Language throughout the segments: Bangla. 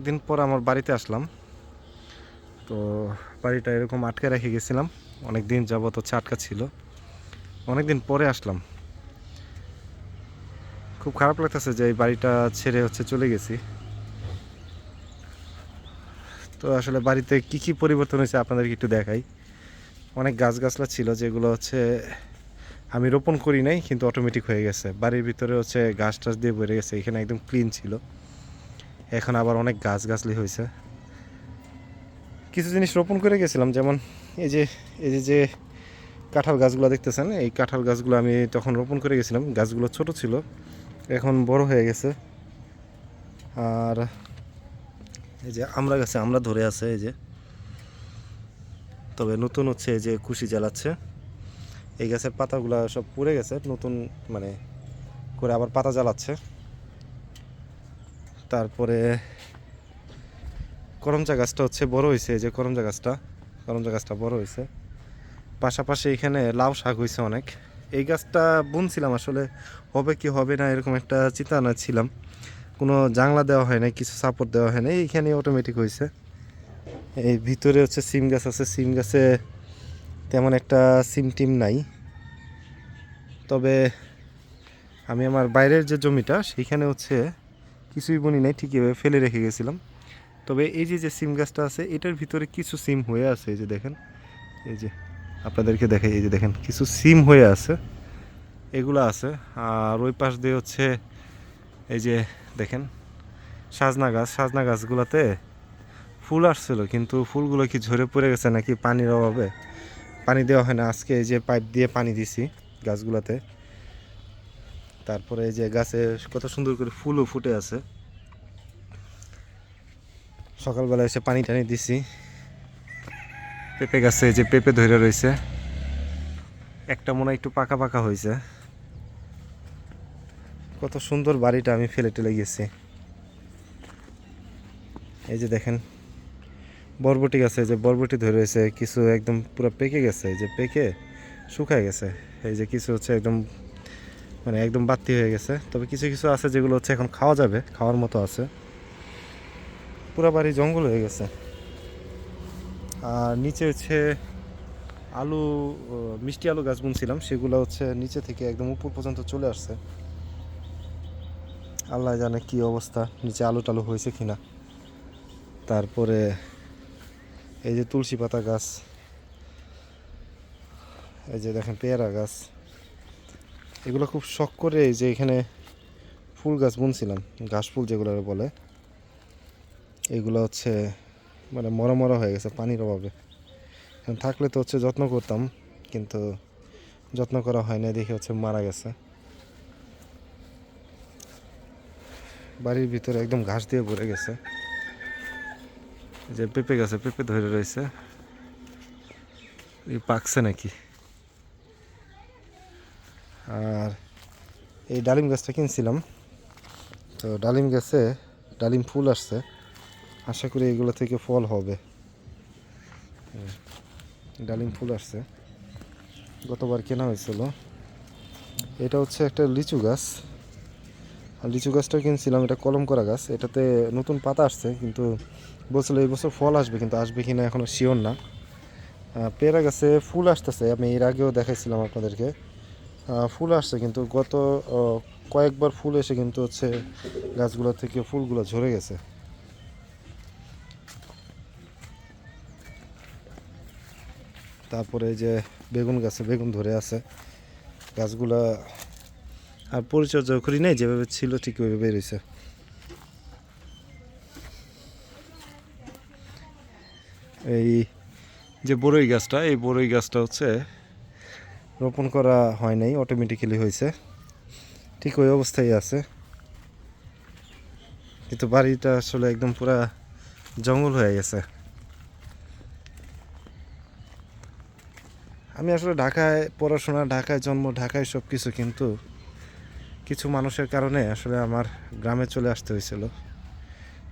একদিন পর আমার বাড়িতে আসলাম। তো বাড়িটা এরকম আটকে রেখে গেছিলাম। অনেক দিন যাবত হচ্ছে আটকা ছিল। অনেক দিন পরে আসলাম। খুব খারাপ লাগতেছে যে এই বাড়িটা ছেড়ে হচ্ছে চলে গেছি। তো আসলে বাড়িতে কি কি পরিবর্তন হয়েছে আপনাদেরকে একটু দেখাই। অনেক গাছ গাছলা ছিল যেগুলো হচ্ছে আমি রোপণ করি নাই, কিন্তু অটোমেটিক হয়ে গেছে। বাড়ির ভিতরে হচ্ছে গাছ টাছ দিয়ে বেড়ে গেছে, এখানে একদম ক্লিন ছিল। এখন আবার অনেক গাছ গাছলি হয়েছে। কিছু জিনিস রোপণ করে গেছিলাম, যেমন এই যে এই যে যে কাঁঠাল গাছগুলো দেখতেছেন, এই কাঁঠাল গাছগুলো আমি তখন রোপণ করে গেছিলাম। গাছগুলো ছোট ছিল, এখন বড় হয়ে গেছে। আর এই যে আমরা গাছে, আমরা ধরে আছে এই যে। তবে নতুন হচ্ছে এই যে খুশি জ্বালাচ্ছে। এই গাছের পাতাগুলো সব পুড়ে গেছে, নতুন মানে করে আবার পাতা জ্বালাচ্ছে। তারপরে করমচা গাছটা হচ্ছে বড় হয়েছে এই যে করমচা গাছটা করমচা গাছটা বড় হয়েছে পাশাপাশি এখানে লাউ শাক হয়েছে অনেক। এই গাছটা বুনছিলাম আসলে, হবে কি হবে না এরকম একটা চিন্তা না ছিলাম। কোনো জাংলা দেওয়া হয় নাই, কিছু সাপোর্ট দেওয়া হয় নাই এইখানে অটোমেটিক হয়েছে এই ভিতরে হচ্ছে সিম গাছ আছে, সিম গাছে তেমন একটা সিম টিম নাই। তবে আমি আমার বাইরের যে জমিটা, সেইখানে হচ্ছে কিছুই বনি নাই ঠিকই এভাবে ফেলে রেখে গেছিলাম। তবে এই যে যে সিম গাছটা আছে, এটার ভিতরে কিছু সিম হয়ে আছে, এই যে দেখেন। এই যে, আপনাদেরকে দেখাই, এই যে দেখেন, কিছু সিম হয়ে আছে, এগুলো আছে। আর ওই পাশ দিয়ে হচ্ছে, এই যে দেখেন, সাজনা গাছ, সাজনা গাছগুলোতে ফুল আসছিল, কিন্তু ফুলগুলো কি ঝরে পড়ে গেছে নাকি পানির অভাবে? পানি দেওয়া হয় না, আজকে এই যে পাইপ দিয়ে পানি দিছি গাছগুলোতে। তারপরে এই যে গাছে কত সুন্দর করে ফুলও ফুটে আছে। সকালবেলা এসে পানি টানি দিছি। পেঁপে গাছে যে পেঁপে ধরে রয়েছে একটা মনে একটু পাকা পাকা হয়েছে কত সুন্দর বাড়িটা আমি ফেলে টেলে গেছি। এই যে দেখেন, বরবটি গাছে যে বরবটি ধরে রয়েছে, কিছু একদম পুরো পেকে গেছে যে পেকে শুকায় গেছে। এই যে কিছু হচ্ছে একদম মানে একদম বাতি হয়ে গেছে। তবে কিছু কিছু আছে যেগুলো হচ্ছে এখন খাওয়া যাবে, খাওয়ার মতো আছে। পুরো বাড়ি জঙ্গল হয়ে গেছে। আর নিচে হচ্ছে আলু মিষ্টি আলু গাছ বুনছিলাম, সেগুলো হচ্ছে নিচে থেকে একদম উপর পর্যন্ত চলে আসছে। আল্লাহ জানে কি অবস্থা, নিচে আলু টালু হয়েছে কিনা। তারপরে এই যে তুলসী পাতা গাছ, এই যে দেখেন পেয়ারা গাছ। এগুলো খুব শখ করে যে এখানে ফুল গাছ বুনছিলাম, ঘাস ফুল যেগুলো বলে। এগুলো হচ্ছে মানে মরা মরা হয়ে গেছে পানির অভাবে। থাকলে তো হচ্ছে যত্ন করতাম, কিন্তু যত্ন করা হয় না দেখে হচ্ছে মারা গেছে। বাড়ির ভিতরে একদম ঘাস দিয়ে ভরে গেছে। যে পেঁপে গেছে পেঁপে ধরে রয়েছে। পাকছে নাকি? আর এই ডালিম গাছটা কিনছিলাম। তো ডালিম গাছে ডালিম ফুল আসছে। আশা করি এগুলো থেকে ফল হবে। ডালিম ফুল আসছে। গতবার কেনা হয়েছিল। এটা হচ্ছে একটা লিচু গাছ। আর লিচু গাছটা কিনছিলাম, এটা কলম করা গাছ। এটাতে নতুন পাতা আসছে, কিন্তু বলছিল এই বছর ফল আসবে, কিন্তু আসবে কি না এখনও শিওর না পেয়ারা গাছে ফুল আসতেছে। আমি এর আগেও দেখাইছিলাম আপনাদেরকে। ফুল আসছে কিন্তু গত কয়েকবার ফুল এসে কিন্তু হচ্ছে গাছগুলো থেকে ফুলগুলো ঝরে গেছে। তারপরে যে বেগুন গাছে বেগুন ধরে আছে। গাছগুলা আর পরিচর্যা করি নাই, যেভাবে ছিল ঠিক ওইভাবে রয়েছে এই যে বড়ই গাছটা, এই বড়ই গাছটা হচ্ছে রোপণ করা হয় নাই অটোমেটিক্যালি হয়েছে। ঠিক ওই অবস্থায় আছে। কিন্তু বাড়িটা আসলে একদম পুরা জঙ্গল হয়ে গেছে। আমি আসলে ঢাকায়, পড়াশোনা, ঢাকায় জন্ম, ঢাকায় সব কিছু কিন্তু কিছু মানুষের কারণে আসলে আমার গ্রামে চলে আসতে হয়েছিল।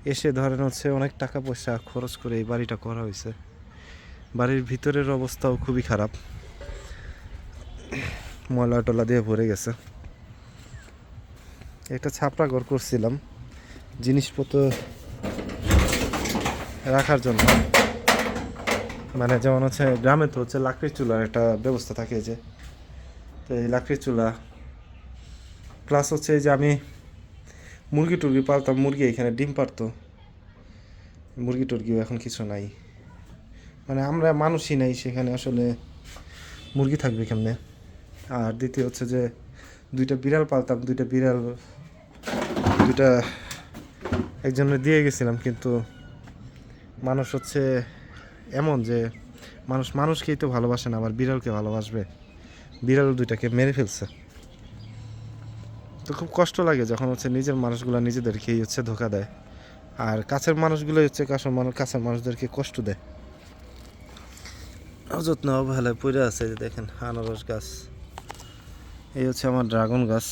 এসে ধরেন হচ্ছে অনেক টাকা পয়সা খরচ করে এই বাড়িটা করা হয়েছে। বাড়ির ভিতরের অবস্থাও খুবই খারাপ। ময়লা টলা দিয়ে ভরে গেছে। একটা ছাপড়া ঘর করছিলাম, জিনিসপত্র রাখার জন্য। মানে যেমন হচ্ছে, গ্রামে তো হচ্ছে লাকড়ির চুলার একটা ব্যবস্থা থাকে যে, তো এই লাকড়ির চুলা প্লাস হচ্ছে যে আমি মুরগি টুরগি পালতাম, মুরগি এখানে ডিম পারতো। মুরগি টুরগিও এখন কিছু নাই। মানে আমরা মানুষই নাই, সেখানে আসলে মুরগি থাকবে কেমনে? আর দ্বিতীয় হচ্ছে যে দুইটা বিড়াল পালতাম, দুইটা বিড়াল, দুইটা একজনের দিয়ে গেছিলাম, কিন্তু মানুষ হচ্ছে এমন যে মানুষ, মানুষকেই তো ভালোবাসে না, আবার বিড়ালকে ভালোবাসবে। বিড়াল দুইটাকে মেরে ফেলছে। তো খুব কষ্ট লাগে যখন হচ্ছে নিজের মানুষগুলো নিজেদেরকেই হচ্ছে ধোকা দেয়। আর কাছের মানুষগুলোই হচ্ছে কাছের মানুষ কাছের মানুষদেরকে কষ্ট দেয়। অযত্ন অবহেলায় পড়ে আছে যে দেখেন, আনারস গাছ। এই হচ্ছে আমার ড্রাগন গাছ।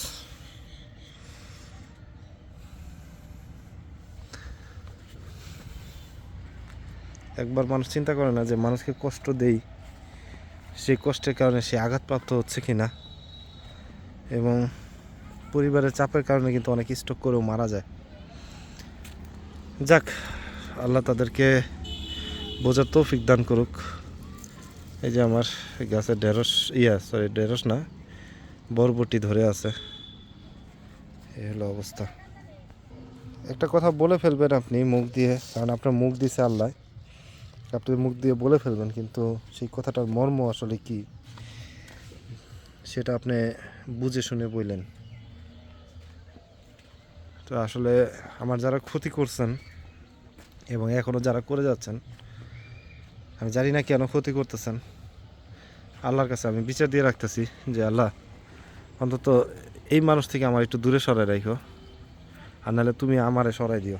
একবার মানুষ চিন্তা করে না যে মানুষকে কষ্ট দেই, সেই কষ্টের কারণে সে আঘাতপ্রাপ্ত হচ্ছে কি না এবং পরিবারের চাপের কারণে কিন্তু অনেক স্ট্রোক করেও মারা যায়। যাক, আল্লাহ তাদেরকে বোঝার তৌফিক দান করুক। এই যে আমার গাছের ঢেঁড়স, ইয়া সরি ঢেঁড়স না বরবটি ধরে আছে। এই হলো অবস্থা। একটা কথা বলে ফেলবেন আপনি মুখ দিয়ে, কারণ আপনার মুখ দিছে আল্লাহ। আপনি মুখ দিয়ে বলে ফেলবেন, কিন্তু সেই কথাটার মর্ম আসলে কি? সেটা আপনি বুঝে শুনে বললেন। তো আসলে আমার যারা ক্ষতি করছেন এবং এখনও যারা করে যাচ্ছেন, আমি জানি না কেন ক্ষতি করতেছেন। আল্লাহর কাছে আমি বিচার দিয়ে রাখতেছি যে আল্লাহ অন্তত এই মানুষ থেকে আমার একটু দূরে সরাই রাখো আর নাহলে তুমি আমারে সরাই দিও।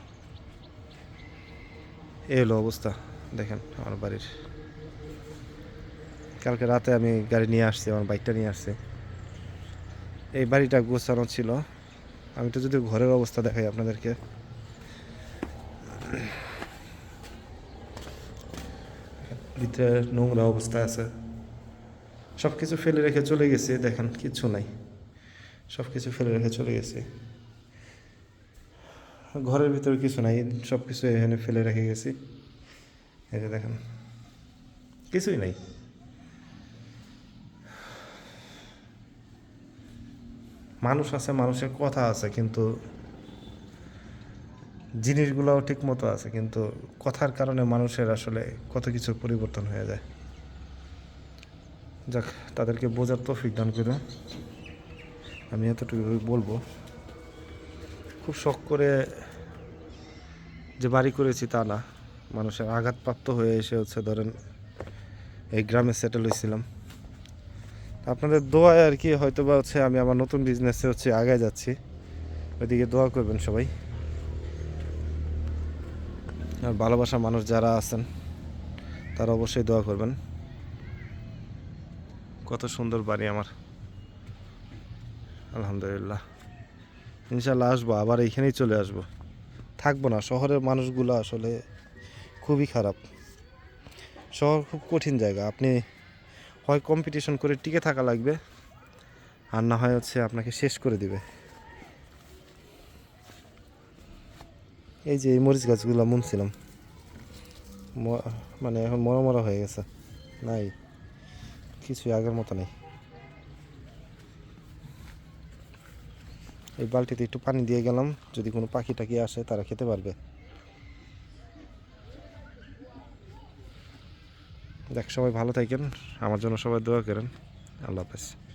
এই হলো অবস্থা। দেখেন আমার বাড়ির। কালকে রাতে আমি গাড়ি নিয়ে আসছি, আমার বাইকটা নিয়ে আসছি। এই বাড়িটা গোছানো ছিল। আমি তো যদি ঘরের অবস্থা দেখাই আপনাদেরকে। ভিতরে নোংরা অবস্থা আছে। সব কিছু ফেলে রেখে চলে গেছে, দেখেন, কিচ্ছু নাই। সব কিছু ফেলে রেখে চলে গেছে। ঘরের ভিতরে কিছু নাই সব কিছু এখানে ফেলে রেখে গেছি। এই যে দেখেন, কিছুই নাই। মানুষ আছে, মানুষের কথা আছে, কিন্তু জিনিসগুলোও ঠিক মতো আছে, কিন্তু কথার কারণে মানুষের আসলে কত কিছুর পরিবর্তন হয়ে যায়। যাক, তাদেরকে বোঝার তৌফিক দান করে আমি এতটুকু বলব। খুব শখ করে যে বাড়ি করেছি তা না। মানুষের আঘাতপ্রাপ্ত হয়ে এসে হচ্ছে ধরেন এই গ্রামে সেটেল হয়েছিলাম। আপনাদের দোয়ায় আর কি হয়তো বা হচ্ছে আমি আমার নতুন বিজনেসে হচ্ছে আগায় যাচ্ছি। ওইদিকে দোয়া করবেন সবাই। আর ভালোবাসা মানুষ যারা আছেন, তারা অবশ্যই দোয়া করবেন। কত সুন্দর বাড়ি আমার। আলহামদুলিল্লাহ। ইনশাল্লাহ আসব, আবার এইখানেই চলে আসব। থাকব না, শহরের মানুষগুলো আসলে খুবই খারাপ। শহর খুব কঠিন জায়গা, আপনি হয় কম্পিটিশন করে টিকে থাকা লাগবে, আর না হয় হচ্ছে আপনাকে শেষ করে দিবে। এই যে এই মরিচ গাছগুলো মুনছিলাম মানে এখন মরা মরা হয়ে গেছে। নাই, কিছুই আগের মতো নেই। এই বালতিতে একটু পানি দিয়ে গেলাম। যদি কোনো পাখি টাকি আসে, তারা খেতে পারবে। দেখ, সবাই ভালো থাকেন। আমার জন্য সবাই দোয়া করেন। আল্লাহ হাফেজ।